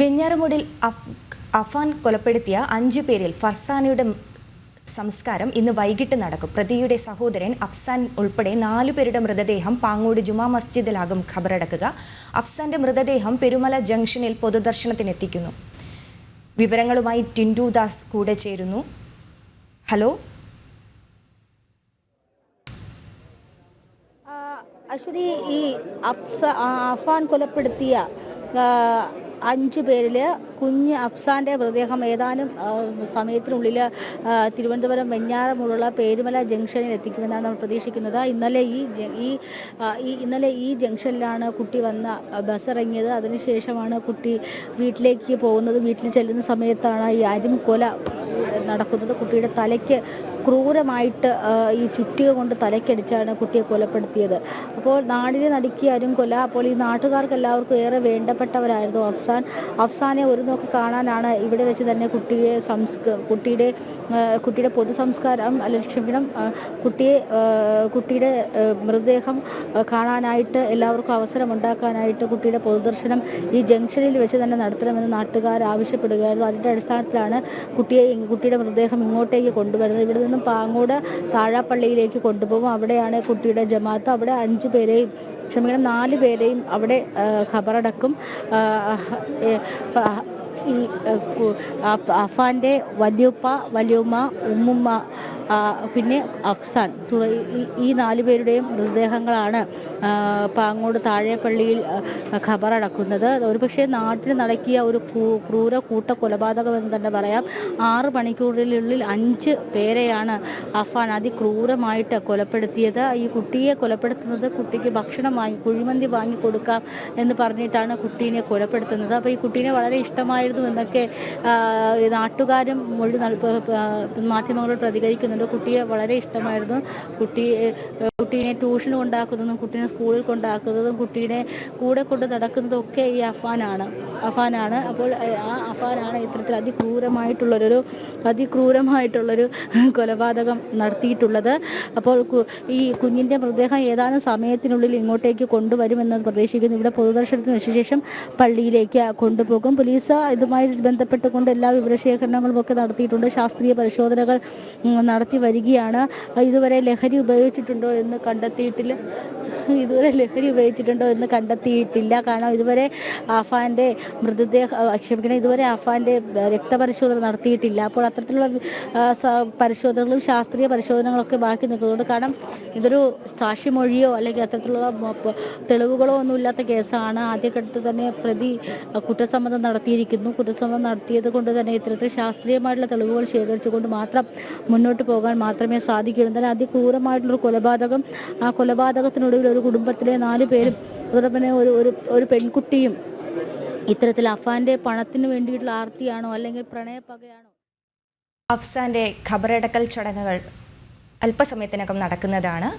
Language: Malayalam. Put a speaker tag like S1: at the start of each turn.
S1: വെഞ്ഞാറമൂടിൽ അഫ് അഫാൻ കൊലപ്പെടുത്തിയ അഞ്ചു പേരിൽ ഫർസാനയുടെ സംസ്കാരം ഇന്ന് വൈകിട്ട് നടക്കും. പ്രതിയുടെ സഹോദരൻ അഫ്സാൻ ഉൾപ്പെടെ നാലു പേരുടെ മൃതദേഹം പാങ്ങോട് ജുമാ മസ്ജിദിലാകും ഖബറടക്കുക. അഫ്സാന്റെ മൃതദേഹം പെരുമല ജംഗ്ഷനിൽ പൊതുദർശനത്തിനെത്തിക്കുന്നു. വിവരങ്ങളുമായി ടിൻഡു ദാസ് കൂടെ ചേരുന്നു. ഹലോ?
S2: അശ്വതി ഈ അഫ്സ അഫാൻ കൊലപ്പെടുത്തിയ അഞ്ചു പേരിൽ കുഞ്ഞ് അഫ്സാന്റെ മൃതദേഹം ഏതാനും സമയത്തിനുള്ളിൽ തിരുവനന്തപുരം വെഞ്ഞാറമൂടുള്ള പേരുമല ജംഗ്ഷനിൽ എത്തിക്കുമെന്നാണ് നമ്മൾ പ്രതീക്ഷിക്കുന്നത്. ഇന്നലെ ഈ ഈ ഇന്നലെ ഈ ജംഗ്ഷനിലാണ് കുട്ടി വന്ന ബസ് ഇറങ്ങിയത് അതിനുശേഷമാണ് കുട്ടി വീട്ടിലേക്ക് പോകുന്നത്. വീട്ടിൽ ചെല്ലുന്ന സമയത്താണ് ഈ അരും കൊല നടക്കുന്നത്. കുട്ടിയുടെ തലയ്ക്ക് ക്രൂരമായിട്ട് ഈ ചുറ്റിക കൊണ്ട് തലയ്ക്കടിച്ചാണ് കുട്ടിയെ കൊലപ്പെടുത്തിയത്. അപ്പോൾ നാടിനെ നടുക്കിയ അരും കൊല അപ്പോൾ ഈ നാട്ടുകാർക്ക് എല്ലാവർക്കും ഏറെ വേണ്ടപ്പെട്ടവരായിരുന്നു അഫ്സാൻ. അഫ്സാനെ ഒരു നോക്ക് കാണാനാണ് ഇവിടെ വെച്ച് തന്നെ കുട്ടിയെ സംസ്ക കുട്ടിയുടെ കുട്ടിയുടെ പൊതുസംസ്കാരം അല്ല ക്ഷമിക്കണം കുട്ടിയെ കുട്ടിയുടെ മൃതദേഹം കാണാനായിട്ട് എല്ലാവർക്കും അവസരമുണ്ടാക്കാനായിട്ട് കുട്ടിയുടെ പൊതുദർശനം ഈ ജംഗ്ഷനിൽ വെച്ച് തന്നെ നടത്തണമെന്ന് നാട്ടുകാർ ആവശ്യപ്പെടുകയായിരുന്നു. അതിന്റെ അടിസ്ഥാനത്തിലാണ് കുട്ടിയെ കുട്ടിയുടെ മൃതദേഹം ഇങ്ങോട്ടേക്ക് കൊണ്ടുവരുന്നത്. ഇവിടെ നിന്നും പാങ്ങോട് താഴാപ്പള്ളിയിലേക്ക് കൊണ്ടുപോകും. അവിടെയാണ് കുട്ടിയുടെ ജമാഅത്ത്. അവിടെ അഞ്ചു പേരെയും ക്ഷമിക്കണം നാല് പേരെയും അവിടെ ഖബറടക്കും. ഈ അഫാന്റെ വലിയുപ്പ വലിയുമ്മ ഉമ്മുമ്മ പിന്നെ അഫ്സാൻ. ഈ- നാലു പേരുടെയും മൃതദേഹങ്ങളാണ് പാങ്ങോട് താഴെപ്പള്ളിയിൽ ഖബറടക്കുന്നത്. ഒരുപക്ഷെ നാട്ടിൽ നടക്കിയ ഒരു ക്രൂര കൂട്ട കൊലപാതകം എന്ന് തന്നെ പറയാം. ആറ് മണിക്കൂറിനുള്ളിൽ അഞ്ച് പേരെയാണ് അഫാൻ അതിക്രൂരമായിട്ട് കൊലപ്പെടുത്തിയത്. ഈ കുട്ടിയെ കൊലപ്പെടുത്തുന്നത് കുട്ടിക്ക് ഭക്ഷണം വാങ്ങി കുഴിമന്തി വാങ്ങി കൊടുക്കാം എന്ന് പറഞ്ഞിട്ടാണ് കുട്ടീനെ കൊലപ്പെടുത്തുന്നത്. അപ്പോൾ ഈ കുട്ടീനെ വളരെ ഇഷ്ടമായിരുന്നു എന്നൊക്കെ നാട്ടുകാരും മൊഴി നൽ- പ- പ- മാധ്യമങ്ങളോട് കുട്ടിയെ വളരെ ഇഷ്ടമായിരുന്നു. കുട്ടി കുട്ടീനെ ട്യൂഷന് കൊണ്ടാക്കുന്നതും കുട്ടീനെ സ്കൂളിൽ കൊണ്ടാക്കുന്നതും കുട്ടീനെ കൂടെ കൊണ്ട് നടക്കുന്നതും ഒക്കെ ഈ അഫാനാണ്. അഫാനാണ്. അപ്പോൾ ആ അഫാനാണ് ഇത്തരത്തിൽ അതിക്രൂരമായിട്ടുള്ളൊരു അതിക്രൂരമായിട്ടുള്ളൊരു കൊലപാതകം നടത്തിയിട്ടുള്ളത്. അപ്പോൾ ഈ കുഞ്ഞിന്റെ മൃതദേഹം ഏതാനും സമയത്തിനുള്ളിൽ ഇങ്ങോട്ടേക്ക് കൊണ്ടുവരുമെന്ന് പ്രതീക്ഷിക്കുന്നു. ഇവിടെ പൊതുദർശനത്തിന് ശേഷം പള്ളിയിലേക്ക് കൊണ്ടുപോകും. പോലീസ് ഇതുമായി ബന്ധപ്പെട്ടുകൊണ്ട് എല്ലാ വിവരശേഖരണങ്ങളും ഒക്കെ നടത്തിയിട്ടുണ്ട്. ശാസ്ത്രീയ പരിശോധനകൾ നടത്തി വരികയാണ്. ഇതുവരെ ലഹരി ഉപയോഗിച്ചിട്ടുണ്ടോ എന്ന് കണ്ടെത്തിയിട്ടില്ല. ഇതുവരെ ലഹരി ഉപയോഗിച്ചിട്ടുണ്ടോ എന്ന് കണ്ടെത്തിയിട്ടില്ല. കാരണം ഇതുവരെ അഫാന്റെ മൃതദേഹ ക്ഷമിക്കണം ഇതുവരെ അഫാന്റെ രക്തപരിശോധന നടത്തിയിട്ടില്ല. അപ്പോൾ അത്തരത്തിലുള്ള പരിശോധനകളും ശാസ്ത്രീയ പരിശോധനകളൊക്കെ ബാക്കി നിൽക്കുന്നുണ്ട് കാരണം ഇതൊരു സാക്ഷിമൊഴിയോ അല്ലെങ്കിൽ അത്തരത്തിലുള്ള തെളിവുകളോ ഒന്നും ഇല്ലാത്ത കേസാണ്. ആദ്യഘട്ടത്തിൽ തന്നെ പ്രതി കുറ്റസമ്മതം നടത്തിയിരിക്കുന്നു. കുറ്റസമ്മതം നടത്തിയത് കൊണ്ട് തന്നെ ഇത്തരത്തിൽ ശാസ്ത്രീയമായിട്ടുള്ള തെളിവുകൾ ശേഖരിച്ചുകൊണ്ട് മാത്രം മുന്നോട്ട് പോകാൻ മാത്രമേ സാധിക്കൂ എന്നാൽ അതിക്രൂരമായിട്ടുള്ളൊരു കൊലപാതകം ആ കൊലപാതകത്തിനൊടുവിൽ ഒരു കുടുംബത്തിലെ നാല് പേരും അതോടൊപ്പം ഒരു ഒരു പെൺകുട്ടിയും ഇത്തരത്തിൽ അഫാന്റെ പണത്തിന് വേണ്ടിയിട്ടുള്ള ആർത്തിയാണോ അല്ലെങ്കിൽ പ്രണയപ്പകയാണോ?
S1: അഫ്സാന്റെ ഖബറടക്കൽ ചടങ്ങുകൾ അല്പസമയത്തിനകം നടക്കുന്നതാണ്.